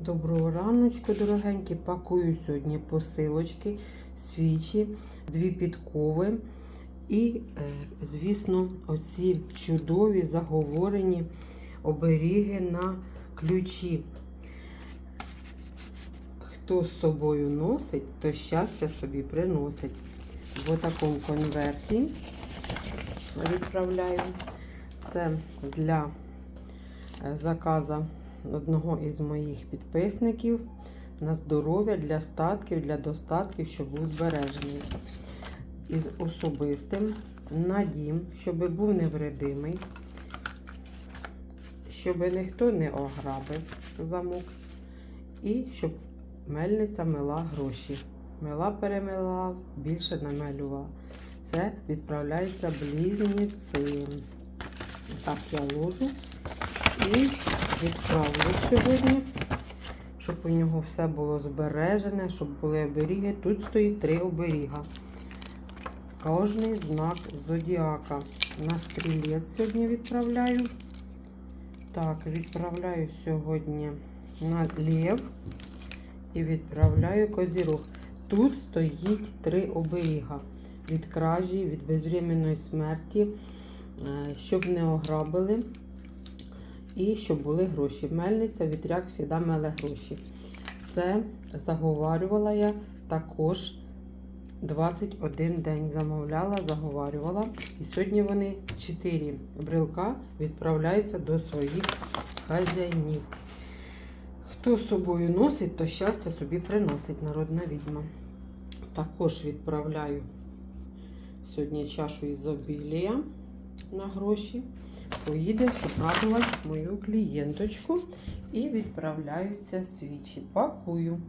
Доброго раночку, дорогенькі. Пакую сьогодні посилочки, свічі, дві підкови і, е, звісно, оці чудові заговорені оберіги на ключі. Хто з собою носить, то щастя собі приносить. В такому конверті відправляю. Це для е, заказа одного із моїх підписників на здоров'я для статків, для достатків, щоб був збережений. Із особистим на дім, щоб був невредимий, щоб ніхто не ограбив замок, і щоб мельниця мила гроші. Мила перемила, більше намелювала. Це відправляється близнюцем. Так я ложу і відправлю сьогодні, щоб у нього все було збережене, щоб були оберіги. Тут стоїть три оберіга. Кожний знак зодіака. На стрілець сьогодні відправляю. Так, відправляю сьогодні на лев і відправляю козірог. Тут стоїть три оберіга від кражі, від безвременної смерті, е, щоб не ограбили і щоб були гроші. Мельниця, вітряк завжди меле гроші. Це заговарювала я також 21 день замовляла, заговарювала. І сьогодні вони 4 брелка відправляються до своїх хазяїнів. Хто з собою носить, то щастя собі приносить народна відьма. Також відправляю сьогодні чашу ізобілія на гроші. Поїде, радувати мою клієнточку. І відправляються свічі. Пакую.